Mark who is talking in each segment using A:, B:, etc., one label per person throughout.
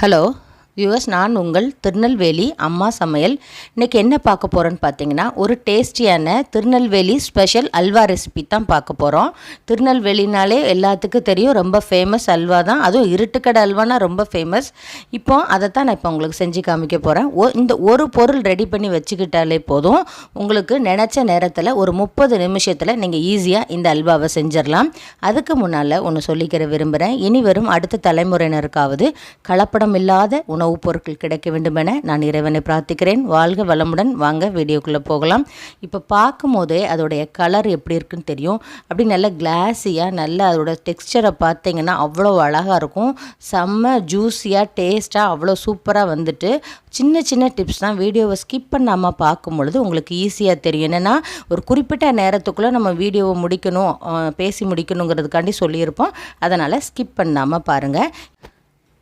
A: Hello viewers நான் உங்கள் திருநெல்வேலி அம்மா சமையல். இன்றைக்கி என்ன பார்க்க போகிறோன்னு பார்த்தீங்கன்னா ஒரு டேஸ்டியான திருநெல்வேலி ஸ்பெஷல் அல்வா ரெசிபி தான் பார்க்க போகிறோம் திருநெல்வேலினாலே எல்லாத்துக்கும் தெரியும் ரொம்ப ஃபேமஸ் அல்வா தான். அதுவும் இருட்டுக்கடை அல்வானா ரொம்ப ஃபேமஸ் இப்போ அதை தான் நான் இப்போ உங்களுக்கு செஞ்சு காமிக்க போகிறேன் ஓ இந்த ஒரு பொருள் ரெடி பண்ணி வச்சுக்கிட்டாலே போதும். உங்களுக்கு நினச்ச நேரத்தில் ஒரு முப்பது நிமிஷத்தில் நீங்கள் ஈஸியாக இந்த அல்வாவை செஞ்சிடலாம். அதுக்கு முன்னால் ஒன்று சொல்லிக்கிற விரும்புகிறேன் இனி வரும் அடுத்த தலைமுறையினருக்காவது கலப்படம் இல்லாத உணவுப் பொருட்கள் கிடைக்க வேண்டுமென நான் இறைவனை பிரார்த்திக்கிறேன். வாழ்க வளமுடன். வாங்க வீடியோக்குள்ளே போகலாம். இப்போ பார்க்கும் போதே அதோடைய கலர் எப்படி இருக்குன்னு தெரியும். அப்படி நல்ல கிளாஸியாக நல்லா அதோட டெக்ஸ்சரை பார்த்தீங்கன்னா அவ்வளோ அழகாக இருக்கும். செம்ம ஜூஸியாக டேஸ்ட்டாக அவ்வளோ சூப்பராக வந்துட்டு சின்ன சின்ன டிப்ஸ் தான் வீடியோவை ஸ்கிப் பண்ணாமல் பார்க்கும் பொழுது உங்களுக்கு ஈஸியாக தெரியும். என்னென்னா ஒரு குறிப்பிட்ட நேரத்துக்குள்ளே நம்ம வீடியோவை முடிக்கணும் பேசி முடிக்கணுங்கிறதுக்காண்டி சொல்லியிருப்போம். அதனால் ஸ்கிப் பண்ணாமல் பாருங்கள்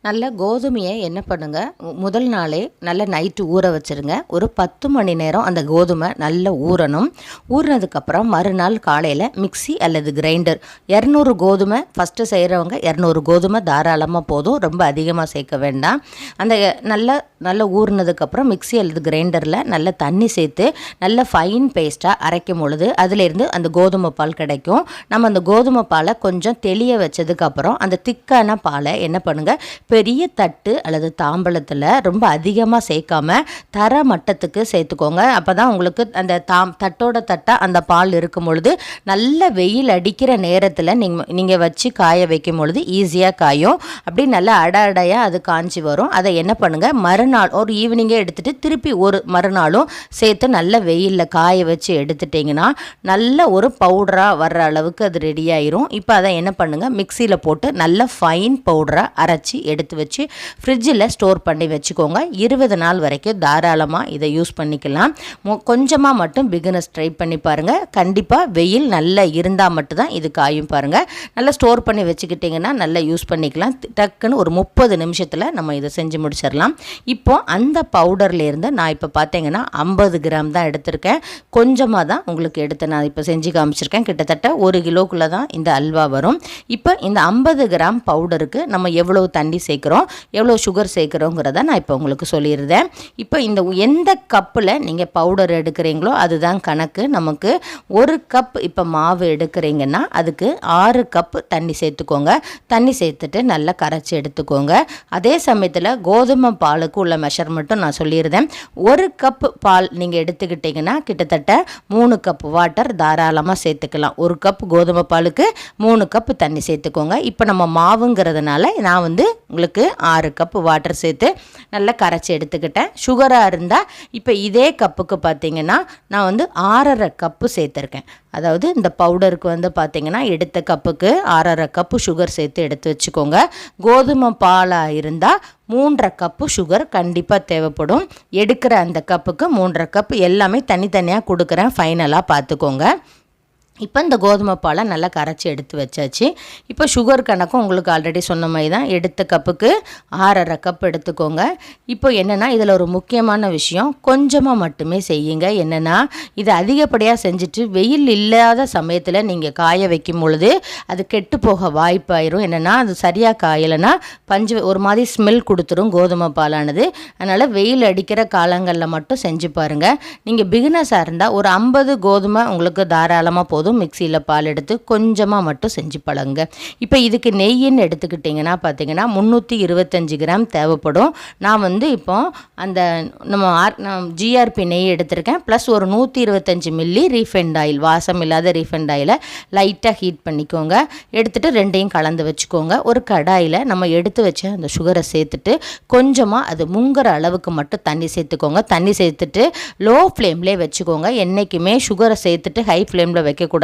A: நல்ல கோதுமையை என்ன பண்ணுங்கள் முதல் நாளே நல்ல நைட்டு ஊற வச்சுருங்க. ஒரு பத்து மணி நேரம் அந்த கோதுமை நல்ல ஊறணும். ஊறினதுக்கப்புறம் மறுநாள் காலையில் மிக்ஸி அல்லது கிரைண்டர். இரநூறு கோதுமை ஃபஸ்ட்டு செய்கிறவங்க இரநூறு கோதுமை தாராளமாக போதும். ரொம்ப அதிகமாக சேர்க்க வேண்டாம். அந்த நல்ல நல்ல ஊறினதுக்கப்புறம் மிக்ஸி அல்லது கிரைண்டரில் நல்ல தண்ணி சேர்த்து நல்ல ஃபைன் பேஸ்ட்டாக அரைக்கும் பொழுது அதிலேருந்து அந்த கோதுமை பால் கிடைக்கும். நம்ம அந்த கோதுமை பாலை கொஞ்சம் தெளிய வச்சதுக்கப்புறம் அந்த திக்கான பாலை என்ன பண்ணுங்கள் பெரிய தட்டு அல்லது தாம்பலத்தில் ரொம்ப அதிகமாக சேர்க்காம தர மட்டத்துக்கு சேர்த்துக்கோங்க. அப்போ தான் உங்களுக்கு அந்த தாம் தட்டோட தட்டாக அந்த பால் இருக்கும் பொழுது நல்ல வெயில் அடிக்கிற நேரத்தில் நீங்கள் நீங்கள் வச்சு காய வைக்கும் பொழுது ஈஸியாக காயும். அப்படி நல்லா அட அடையாக அது காஞ்சி வரும். அதை என்ன பண்ணுங்கள் மறுநாள் ஒரு ஈவினிங்கே எடுத்துகிட்டு திருப்பி ஒரு மறுநாளும் சேர்த்து நல்ல வெயிலில் காய வச்சு எடுத்துட்டிங்கன்னா நல்ல ஒரு பவுடராக வர்ற அளவுக்கு அது ரெடி ஆயிரும். இப்போ அதை என்ன பண்ணுங்கள் மிக்சியில் போட்டு நல்ல ஃபைன் பவுடராக அரைச்சி எடுத்து வச்சு ஃப்ரிட்ஜில் ஸ்டோர் பண்ணி வச்சுக்கோங்க. இருபது நாள் வரைக்கும் தாராளமாக இதை யூஸ் பண்ணிக்கலாம். கொஞ்சமாக மட்டும் பிகினஸ் ட்ரை பண்ணி பாருங்கள் கண்டிப்பாக வெயில் நல்லா இருந்தால் மட்டும்தான் இது காயும் பாருங்கள் நல்லா ஸ்டோர் பண்ணி வச்சுக்கிட்டிங்கன்னா நல்லா யூஸ் பண்ணிக்கலாம். டக்குன்னு ஒரு முப்பது நிமிஷத்தில் நம்ம இதை செஞ்சு முடிச்சிடலாம். இப்போ அந்த பவுடர்லேருந்து நான் இப்போ பார்த்தீங்கன்னா ஐம்பது கிராம் தான் எடுத்திருக்கேன். கொஞ்சமாக தான் உங்களுக்கு எடுத்து நான் இப்போ செஞ்சு காமிச்சிருக்கேன். கிட்டத்தட்ட ஒரு கிலோக்குள்ளே தான் இந்த அல்வா வரும். இப்போ இந்த ஐம்பது கிராம் பவுடருக்கு நம்ம எவ்வளோ தண்ணி சேர்க்குறோம். எவ்வளோ சுகர் சேர்க்குறோங்கிறத நான் இப்போ உங்களுக்கு சொல்லிடுறேன் இப்போ இந்த எந்த கப்பில் நீங்கள் பவுடர் எடுக்கிறீங்களோ அதுதான் கணக்கு. நமக்கு ஒரு கப் இப்போ மாவு எடுக்கிறீங்கன்னா அதுக்கு ஆறு கப் தண்ணி சேர்த்துக்கோங்க. தண்ணி சேர்த்துட்டு நல்லா கரைச்சி எடுத்துக்கோங்க. அதே சமயத்தில் கோதுமை பாலுக்கு உள்ள மெஷர்மெண்ட்டும் நான் சொல்லியிருந்தேன் ஒரு கப் பால் நீங்கள் எடுத்துக்கிட்டிங்கன்னா கிட்டத்தட்ட மூணு கப் வாட்டர் தாராளமாக சேர்த்துக்கலாம். ஒரு கப் கோதுமை பாலுக்கு மூணு கப் தண்ணி சேர்த்துக்கோங்க. இப்போ நம்ம மாவுங்கிறதுனால நான் வந்து உங்களுக்கு ஆறு கப் வாட்டர் சேர்த்து நல்லா கரைச்சி எடுத்துக்கிட்டேன். சுகராக இருந்தால் இப்போ இதே கப்புக்கு பார்த்தீங்கன்னா நான் வந்து ஆறரை கப்பு சேர்த்துருக்கேன். அதாவது இந்த பவுடருக்கு வந்து பார்த்திங்கன்னா எடுத்த கப்புக்கு ஆறரை கப்பு சுகர் சேர்த்து எடுத்து வச்சுக்கோங்க. கோதுமை பாலாக இருந்தால் மூன்றரை கப்பு சுகர் கண்டிப்பாக தேவைப்படும். எடுக்கிற அந்த கப்புக்கு மூன்றரை கப்பு எல்லாமே தனித்தனியாக கொடுக்குறேன். ஃபைனலாக பார்த்துக்கோங்க இப்போ இந்த கோதுமை பாலை நல்லா கரைச்சி எடுத்து வச்சாச்சு. இப்போ சுகர் கணக்கும் உங்களுக்கு ஆல்ரெடி சொன்ன மாதிரி தான். எடுத்த கப்புக்கு ஆறரை கப் எடுத்துக்கோங்க. இப்போ என்னென்னா இதில் ஒரு முக்கியமான விஷயம் கொஞ்சமாக மட்டுமே செய்யுங்க. என்னென்னா இது அதிகப்படியாக செஞ்சுட்டு வெயில் இல்லாத சமயத்தில் நீங்கள் காய வைக்கும் பொழுது அது கெட்டு போக வாய்ப்பாயிரும். என்னென்னா அது சரியாக காயலைன்னா பஞ்சு ஒரு மாதிரி ஸ்மெல் கொடுத்துரும் கோதுமை பாலானது. அதனால் வெயில் அடிக்கிற காலங்களில் மட்டும் செஞ்சு பாருங்கள் நீங்கள் பிகினஸாக இருந்தால் ஒரு ஐம்பது கோதுமை உங்களுக்கு தாராளமாக போதும். மிக்சியில் பால் எடுத்து கொஞ்சமாக மட்டும் செஞ்சு பழங்க இப்போ இதுக்கு நெய்யின்னு எடுத்துக்கிட்டிங்கன்னா பார்த்தீங்கன்னா முந்நூற்றி இருபத்தஞ்சி கிராம் தேவைப்படும். நான் வந்து இப்போ அந்த நம்ம ஆர் ஜிஆர்பி நெய் எடுத்திருக்கேன். ப்ளஸ் ஒரு நூற்றி இருபத்தஞ்சி மில்லி ரீஃபைண்ட் ஆயில் வாசம் இல்லாத ரீஃபைண்ட் ஆயிலை லைட்டாக ஹீட் பண்ணிக்கோங்க. எடுத்துகிட்டு ரெண்டையும் கலந்து வச்சுக்கோங்க. ஒரு கடாயில் நம்ம எடுத்து வச்ச அந்த சுகரை சேர்த்துட்டு கொஞ்சமாக அது முங்குற அளவுக்கு மட்டும் தண்ணி சேர்த்துக்கோங்க. தண்ணி சேர்த்துட்டு லோ ஃப்ளேம்லேயே வச்சுக்கோங்க. என்றைக்குமே சுகரை சேர்த்துட்டு ஹை ஃப்ளேமில் வைக்கக்கூடாது.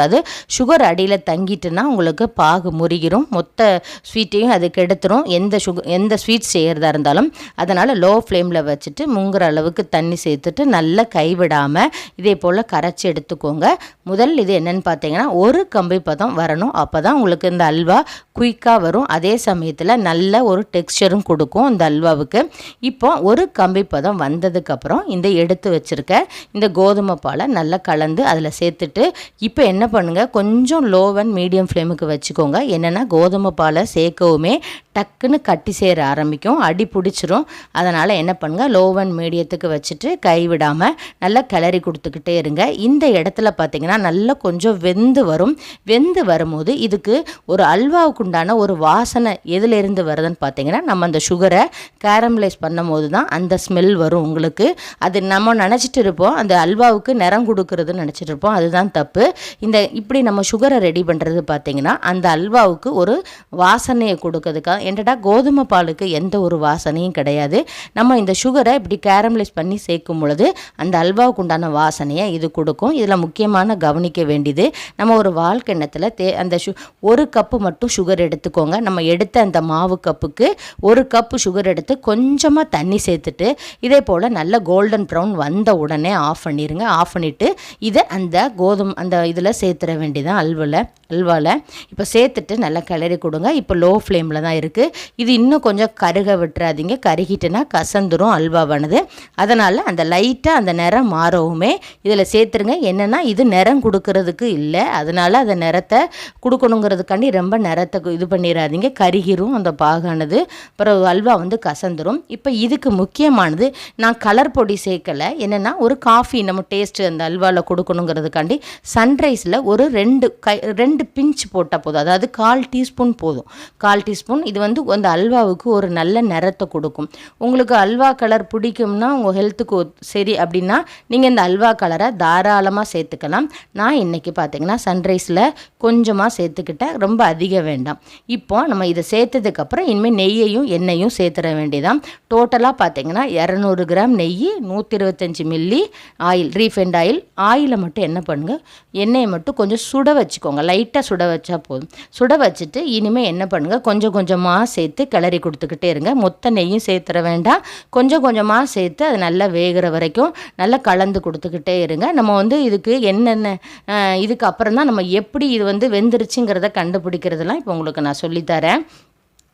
A: சுகர் அடியில் தங்கிட்டுனா உங்களுக்கு பாகு முறிகிரும். மொத்த ஸ்வீட்டையும் அது கெடுத்துரும் எந்த சுகர் எந்த ஸ்வீட் செய்கிறதா இருந்தாலும். அதனால் லோ ஃப்ளேமில் வச்சுட்டு முங்குற அளவுக்கு தண்ணி சேர்த்துட்டு நல்லா கைவிடாமல் இதே போல் கரைச்சி எடுத்துக்கோங்க. முதல் இது என்னென்னு பார்த்தீங்கன்னா ஒரு கம்பி பதம் வரணும். அப்போ தான் உங்களுக்கு இந்த அல்வா குயிக்காக வரும். அதே சமயத்தில் நல்ல ஒரு டெக்ஸ்டரும் கொடுக்கும் இந்த அல்வாவுக்கு. இப்போ ஒரு கம்பி பதம் வந்ததுக்கப்புறம் இந்த எடுத்து வச்சுருக்க இந்த கோதுமை பாலை நல்லா கலந்து அதில் சேர்த்துட்டு இப்போ என்ன என்ன பண்ணுங்கள் கொஞ்சம் லோ அண்ட் மீடியம் ஃப்ளேமுக்கு வச்சுக்கோங்க. என்னென்னா கோதுமை பாலை சேர்க்கவுமே டக்குன்னு கட்டி சேர ஆரம்பிக்கும். அடி பிடிச்சிரும். அதனால் என்ன பண்ணுங்கள் லோ அண்ட் மீடியத்துக்கு வச்சுட்டு கைவிடாமல் நல்லா கிளறி கொடுத்துக்கிட்டே இருங்க. இந்த இடத்துல பார்த்தீங்கன்னா நல்லா கொஞ்சம் வெந்து வரும். வெந்து வரும்போது இதுக்கு ஒரு அல்வாவுக்கு உண்டான ஒரு வாசனை எதுலேருந்து வருதுன்னு பார்த்தீங்கன்னா நம்ம அந்த சுகரை கேரமலைஸ் பண்ணும் போது தான் அந்த ஸ்மெல் வரும் உங்களுக்கு. அது நம்ம நினச்சிட்டு இருப்போம். அந்த அல்வாவுக்கு நிறம் கொடுக்குறதுன்னு நினச்சிட்டு இருப்போம். அதுதான் தப்பு. இந்த இப்படி நம்ம சுகரை ரெடி பண்ணுறது பார்த்தீங்கன்னா அந்த அல்வாவுக்கு ஒரு வாசனையை கொடுக்கறதுக்காக என்னடா கோதுமை பாலுக்கு எந்த ஒரு வாசனையும் கிடையாது. நம்ம இந்த சுகரை இப்படி கேரமலைஸ் பண்ணி சேர்க்கும் பொழுது அந்த அல்வாவுக்கு உண்டான வாசனையை இது கொடுக்கும். இதில் முக்கியமான கவனிக்க வேண்டியது நம்ம ஒரு வாழ்க்கெண்ணத்தில் தே அந்த சு ஒரு கப்பு மட்டும் சுகர் எடுத்துக்கோங்க. நம்ம எடுத்த அந்த மாவு கப்புக்கு ஒரு கப்பு சுகர் எடுத்து கொஞ்சமாக தண்ணி சேர்த்துட்டு இதே போல் நல்ல கோல்டன் ப்ரௌன் வந்த உடனே ஆஃப் பண்ணிடுங்க ஆஃப் பண்ணிவிட்டு இதை அந்த கோதுமை அந்த இதில் சேர்த்துட வேண்டியதான் அல்வாவில் அல்வாவில் இப்போ சேர்த்துட்டு நல்லா கிளறி கொடுங்க. இப்போ லோ ஃப்ளேமில் தான் இருக்குது இது இன்னும் கொஞ்சம் கருக விட்டுறாதீங்க. கருகிட்டுனா கசந்துரும் அல்வாவானது. அதனால் அந்த லைட்டாக அந்த நிறம் மாறவுமே இதில் சேர்த்துருங்க. என்னென்னா இது நிறம் கொடுக்கறதுக்கு இல்லை. அதனால் அந்த நிறத்தை கொடுக்கணுங்கிறதுக்காண்டி ரொம்ப நிறத்தை இது பண்ணிடாதீங்க கருகிரும் அந்த பாகானது. அப்புறம் அல்வா வந்து கசந்துரும். இப்போ இதுக்கு முக்கியமானது நான் கலர் பொடி சேர்க்கலை. என்னென்னா ஒரு காஃபி நம்ம டேஸ்ட்டு அந்த அல்வாவில் கொடுக்கணுங்கிறதுக்காண்டி சன்ரைஸ் சன்ரைஸில் ஒரு ரெண்டு கை ரெண்டு பிஞ்ச் போட்டால் போதும். அதாவது கால் டீஸ்பூன் போதும். கால் டீஸ்பூன் இது வந்து அந்த அல்வாவுக்கு ஒரு நல்ல நிறத்தை கொடுக்கும். உங்களுக்கு அல்வா கலர் பிடிக்கும்னா உங்கள் ஹெல்த்துக்கு சரி அப்படின்னா நீங்கள் இந்த அல்வா கலரை தாராளமாக சேர்த்துக்கலாம். நான் இன்றைக்கி பார்த்தீங்கன்னா சன்ரைஸில் கொஞ்சமாக சேர்த்துக்கிட்டேன். ரொம்ப அதிகம் வேண்டாம். இப்போ நம்ம இதை சேர்த்ததுக்கப்புறம் இனிமேல் நெய்யையும் எண்ணெயும் சேர்த்துட வேண்டியதான் டோட்டலாக பார்த்தீங்கன்னா இரநூறு கிராம் நெய் நூற்றி இருபத்தஞ்சி மில்லி ஆயில் ரீஃபைண்ட் ஆயில். ஆயிலை மட்டும் என்ன பண்ணுங்கள் எண்ணெயை மட்டும் கொஞ்சம் சுட வச்சுக்கோங்க. லைட்டாக சுட வச்சா போதும். சுட வச்சுட்டு இனிமேல் என்ன பண்ணுங்கள் கொஞ்சம் கொஞ்சமாக சேர்த்து கிளறி கொடுத்துக்கிட்டே இருங்க. மொத்த நெய்யும் சேர்த்துற வேண்டாம். கொஞ்சம் கொஞ்சமாக சேர்த்து அது நல்லா வேகிற வரைக்கும் நல்லா கலந்து கொடுத்துக்கிட்டே இருங்க. நம்ம வந்து இதுக்கு என்னென்ன இதுக்கு அப்புறம் தான் நம்ம எப்படி இது வந்து வெந்துருச்சுங்கிறத கண்டுபிடிக்கிறதெல்லாம் இப்போ உங்களுக்கு நான் சொல்லித்தரேன்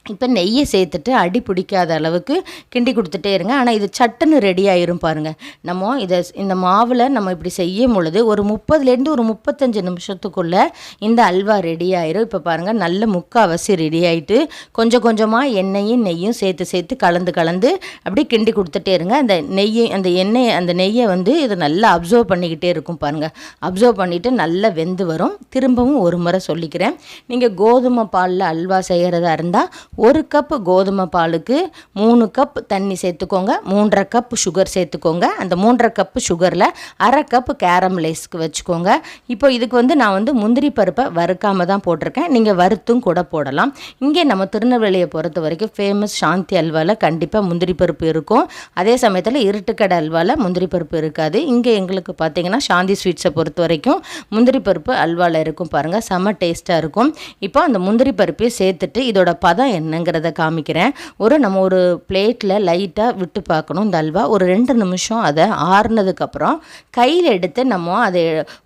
A: இப்போ நெய்யை சேர்த்துட்டு அடி பிடிக்காத அளவுக்கு கிண்டி கொடுத்துட்டே இருங்க. ஆனால் இது சட்டுன்னு ரெடி ஆயிரும் பாருங்கள் நம்ம இதை இந்த மாவில் நம்ம இப்படி செய்யும் பொழுது ஒரு முப்பதுலேருந்து ஒரு முப்பத்தஞ்சு நிமிஷத்துக்குள்ளே இந்த அல்வா ரெடி ஆயிரும். இப்போ பாருங்கள் நல்ல முக்கால்வாசி ரெடி ஆகிட்டு கொஞ்சம் கொஞ்சமாக எண்ணெயும் நெய்யும் சேர்த்து சேர்த்து கலந்து கலந்து அப்படியே கிண்டி கொடுத்துட்டே இருங்க. அந்த நெய்யை அந்த எண்ணெயை அந்த நெய்யை வந்து இதை நல்லா அப்சர்வ் பண்ணிக்கிட்டே இருக்கும் பாருங்கள் அப்சர்வ் பண்ணிவிட்டு நல்லா வெந்து வரும். திரும்பவும் ஒரு முறை சொல்லிக்கிறேன். நீங்கள் கோதுமை பாலில் அல்வா செய்கிறதா இருந்தால் ஒரு கப் கோதுமை பாலுக்கு மூணு கப் தண்ணி சேர்த்துக்கோங்க. மூன்றரை கப் சுகர் சேர்த்துக்கோங்க. அந்த மூன்றரை கப் சுகரில் அரை கப் கேரமலைஸ்க்கு வச்சுக்கோங்க. இப்போ இதுக்கு வந்து நான் வந்து முந்திரி பருப்பை வறுக்காம தான் போட்டிருக்கேன். நீங்கள் வறுத்தும் கூட போடலாம். இங்கே நம்ம திருநெல்வேலியை பொறுத்த வரைக்கும் ஃபேமஸ் சாந்தி அல்வாவில் கண்டிப்பாக முந்திரி பருப்பு இருக்கும். அதே சமயத்தில் இருட்டுக்கடை அல்வாவில் முந்திரி பருப்பு இருக்காது. இங்கே எங்களுக்கு பார்த்தீங்கன்னா சாந்தி ஸ்வீட்ஸை பொறுத்த வரைக்கும் முந்திரி பருப்பு அல்வாவில் இருக்கும் பாருங்கள் செம்ம டேஸ்ட்டாக இருக்கும். இப்போ அந்த முந்திரி பருப்பையும் சேர்த்துட்டு இதோட பதம் என்னங்கிறத காமிக்கிறேன். ஒரு நம்ம ஒரு பிளேட்டில் லைட்டாக விட்டு பார்க்கணும் இந்த அல்வா. ஒரு ரெண்டு நிமிஷம் அதை ஆறுனதுக்கப்புறம் கையில் எடுத்து நம்ம அதை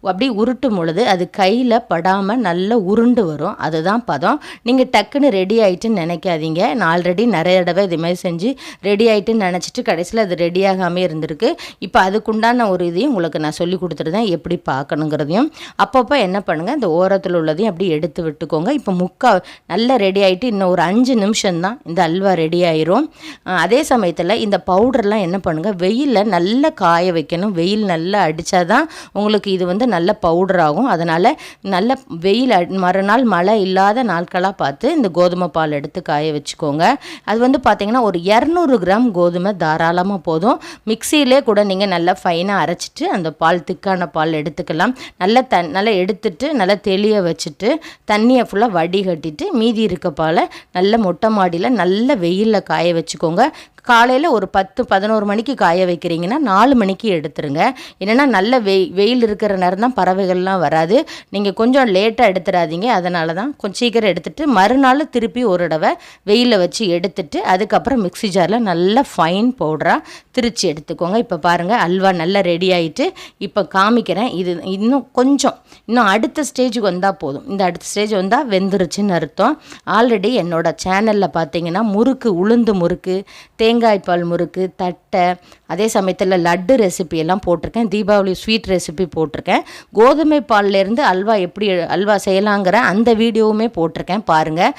A: அப்படியே உருட்டும் பொழுது அது கையில் படாமல் நல்லா உருண்டு வரும். அதுதான் பதம். நீங்கள் டக்குன்னு ரெடி ஆகிட்டுன்னு நினைக்காதீங்க. நான் ஆல்ரெடி நிறைய தடவை இது மாதிரி செஞ்சு ரெடி ஆகிட்டுன்னு நினச்சிட்டு கடைசியில் அது ரெடி ஆகாமே இருந்திருக்கு. இப்போ அதுக்குண்டான ஒரு இதையும் உங்களுக்கு நான் சொல்லி கொடுத்துருந்தேன் எப்படி பார்க்கணுங்கிறதையும். அப்பப்போ என்ன பண்ணுங்கள் இந்த ஓரத்தில் உள்ளதையும் அப்படி எடுத்து விட்டுக்கோங்க. இப்போ முக்கால் நல்லா ரெடி ஆகிட்டு இன்னும் ஒரு அஞ்சு நிமிஷம் தான் இந்த அல்வா ரெடி ஆயிரும். அதே சமயத்தில் இந்த பவுடர்லாம் என்ன பண்ணுங்கள் வெயிலில் நல்லா காய வைக்கணும். வெயில் நல்லா அடித்தா தான் உங்களுக்கு இது வந்து நல்ல பவுடர் ஆகும். அதனால் நல்ல வெயில் அடி- மறுநாள் மழை இல்லாத நாட்களாக பார்த்து இந்த கோதுமை பால் எடுத்து காய வச்சுக்கோங்க. அது வந்து பார்த்தீங்கன்னா ஒரு இரநூறு கிராம் கோதுமை தாராளமாக போதும். மிக்சியிலே கூட நீங்கள் நல்லா ஃபைனாக அரைச்சிட்டு அந்த பால் திக்கான பால் எடுத்துக்கலாம். நல்லா தன் நல்லா எடுத்துட்டு நல்லா தெளிய வச்சுட்டு தண்ணியை ஃபுல்லாக வடிகட்டிட்டு மீதி இருக்க பாலை நல்ல மொட்டை மாடியில் நல்ல வெயிலில் காய வச்சுக்கோங்க. காலையில் ஒரு பத்து பதினோரு மணிக்கு காய வைக்கிறீங்கன்னா நாலு மணிக்கு எடுத்துருங்க. என்னென்னா நல்ல வெய் வெயில் இருக்கிற நேரம் தான் பறவைகள்லாம் வராது. நீங்கள் கொஞ்சம் லேட்டாக எடுத்துடாதீங்க. அதனால தான் கொஞ்சம் சீக்கிரம் எடுத்துட்டு மறுநாள் திருப்பி ஒரு தடவை வெயிலில் வச்சு எடுத்துட்டு அதுக்கப்புறம் மிக்ஸி ஜாரில் நல்லா ஃபைன் பவுடராக திரிச்சு எடுத்துக்கோங்க. இப்போ பாருங்கள் அல்வா நல்லா ரெடி ஆகிட்டு இப்போ காமிக்கிறேன். இது இன்னும் கொஞ்சம் இன்னும் அடுத்த ஸ்டேஜுக்கு வந்தால் போதும். இந்த அடுத்த ஸ்டேஜ் வந்தால் வெந்துருச்சுன்னு அர்த்தம். ஆல்ரெடி என்னோட சேனலில் பார்த்தீங்கன்னா முறுக்கு உளுந்து முறுக்கு தேங்காய் பால் முறுக்கு தட்டை அதே சமயத்தில் லட்டு ரெசிபி எல்லாம் போட்டிருக்கேன். தீபாவளி ஸ்வீட் ரெசிபி போட்டிருக்கேன். கோதுமை பால்லேருந்து அல்வா எப்படி அல்வா செய்யலாங்கிற அந்த வீடியோவுமே போட்டிருக்கேன். பாருங்கள்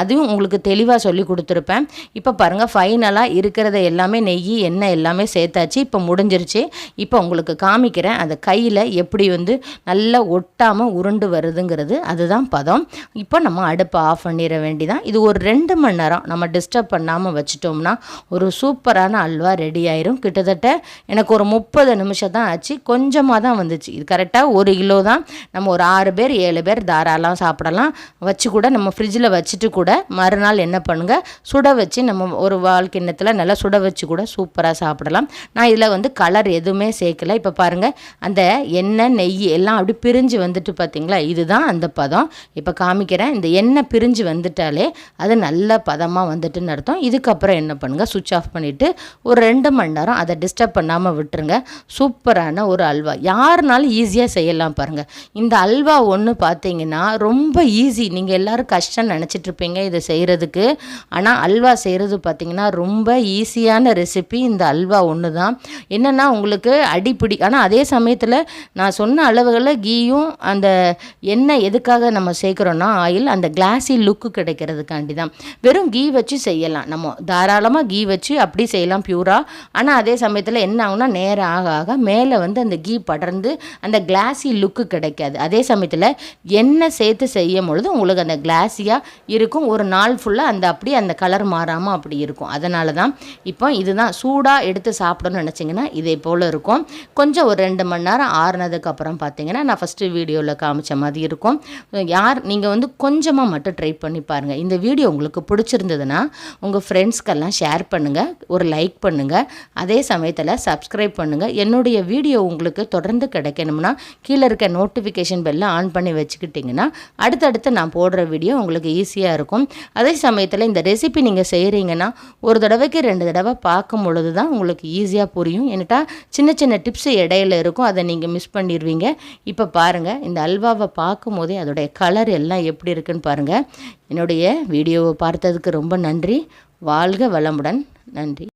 A: அதுவும் உங்களுக்கு தெளிவாக சொல்லி கொடுத்துருப்பேன். இப்போ பாருங்கள் ஃபைனலாக இருக்கிறத எல்லாமே நெய் எண்ணெய் எல்லாமே சேர்த்தாச்சு. இப்போ முடிஞ்சிருச்சு. இப்போ உங்களுக்கு காமிக்கிறேன் அதை கையில் எப்படி வந்து நல்லா ஒட்டாமல் உருண்டு வருதுங்கிறது. அதுதான் பதம். இப்போ நம்ம அடுப்பை ஆஃப் பண்ணிட வேண்டிதான். இது ஒரு ரெண்டு மணி நேரம் நம்ம டிஸ்டர்ப் பண்ணாமல் வச்சுட்டோம்னா ஒரு சூப்பரான அல்வா ரெடி ஆயிரும். கிட்டத்தட்ட எனக்கு ஒரு முப்பது நிமிஷம் தான் ஆச்சு. கொஞ்சமாக தான் வந்துச்சு. இது கரெக்டாக ஒரு கிலோ தான். நம்ம ஒரு ஆறு பேர் ஏழு பேர் தாராளம் சாப்பிடலாம். வச்சு கூட நம்ம ஃப்ரிட்ஜில் வச்சுட்டு கூட மறுநாள் என்ன பண்ணுங்கள் சுட வச்சு நம்ம ஒரு வால் கிண்ணத்தில் நல்லா சுட வச்சு கூட சூப்பராக சாப்பிடலாம். நான் இதில் வந்து கலர் எதுவுமே சேர்க்கல. இப்போ பாருங்கள் அந்த எண்ணெய் நெய் எல்லாம் அப்படி பிரிஞ்சு வந்துட்டு பார்த்தீங்களா இதுதான் அந்த பதம். இப்போ காமிக்கிறேன். இந்த எண்ணெய் பிரிஞ்சு வந்துட்டாலே அது நல்ல பதமாக வந்துட்டுன்னு அர்த்தம். இதுக்கப்புறம் என்ன பண்ணுங்கள் சுவிட்ச் ஆஃப் பண்ணிவிட்டு ஒரு ரெண்டு மணி நேரம் அதை டிஸ்டர்ப் பண்ணாமல் விட்டுருங்க. சூப்பரான ஒரு அல்வா. யாருனாலும் ஈஸியாக செய்யலாம் பாருங்கள் இந்த அல்வா ஒன்று பார்த்தீங்கன்னா ரொம்ப ஈஸி நீங்கள் எல்லோரும் கஷ்டம் நினச்சிட்ருப்பீங்க இதை செய்கிறதுக்கு ஆனால் அல்வா செய்கிறது பார்த்திங்கன்னா ரொம்ப ஈஸியான ரெசிபி இந்த அல்வா ஒன்று தான் என்னென்னா உங்களுக்கு அடிப்பிடி ஆனால் அதே சமயத்தில் நான் சொன்ன அளவுகளில் கீயும் அந்த எண்ணெய் எதுக்காக நம்ம சேர்க்குறோன்னா ஆயில் அந்த கிளாஸி லுக்கு கிடைக்கிறதுக்காண்டி தான் வெறும் கீ வச்சு செய்யலாம். நம்ம தாராளமாக கீ வச்சு அப்படி செய்யலாம் பியூராக ஆனால் அதே சமயத்தில் என்ன ஆகும்னா நேரம் ஆக ஆக மேலே வந்து அந்த கீ படர்ந்து அந்த கிளாஸி லுக்கு கிடைக்காது. அதே சமயத்தில் எண்ணெய் சேர்த்து செய்யும் பொழுது உங்களுக்கு அந்த கிளாஸியாக இருக்கும். ஒரு நாள் ஃபுல்லாக அந்த அப்படி அந்த கலர் மாறாமல் அப்படி இருக்கும். அதனால தான் இப்போ இதுதான் சூடாக எடுத்து சாப்பிடணும்னு நினச்சிங்கன்னா இதே போல் இருக்கும். கொஞ்சம் ஒரு ரெண்டு மணி நேரம் ஆறுனதுக்கப்புறம் பார்த்தீங்கன்னா நான் ஃபஸ்ட்டு வீடியோவில் காமிச்ச மாதிரி இருக்கும். யார் நீங்கள் வந்து கொஞ்சமாக மட்டும் ட்ரை பண்ணி பாருங்கள் இந்த வீடியோ உங்களுக்கு பிடிச்சிருந்ததுன்னா உங்கள் ஃப்ரெண்ட்ஸ்க்கெல்லாம் ஷேர் பண்ணுங்கள் ஒரு லைக் பண்ணுங்கள் அதே சமயத்தில் சப்ஸ்கிரைப் பண்ணுங்கள் என்னுடைய வீடியோ உங்களுக்கு தொடர்ந்து கிடைக்கணும்னா கீழே இருக்க நோட்டிஃபிகேஷன் பெல்லை ஆன் பண்ணி வச்சுக்கிட்டிங்கன்னா அடுத்தடுத்து நான் போடுற வீடியோ உங்களுக்கு ஈஸியாக இருக்கும். அதே சமயத்தில் இந்த ரெசிபி நீங்கள் செய்கிறீங்கன்னா ஒரு தடவைக்கு ரெண்டு தடவை பார்க்கும் பொழுது தான் உங்களுக்கு ஈஸியாக புரியும். என்னட்டா சின்ன சின்ன டிப்ஸ் இடையில இருக்கும். அதை நீங்கள் மிஸ் பண்ணிடுவீங்க இப்போ பாருங்கள் இந்த அல்வாவை பார்க்கும் போதே அதோடைய கலர் எல்லாம் எப்படி இருக்குன்னு பாருங்கள் என்னுடைய வீடியோவை பார்த்ததுக்கு ரொம்ப நன்றி. வாழ்க வளமுடன். நன்றி.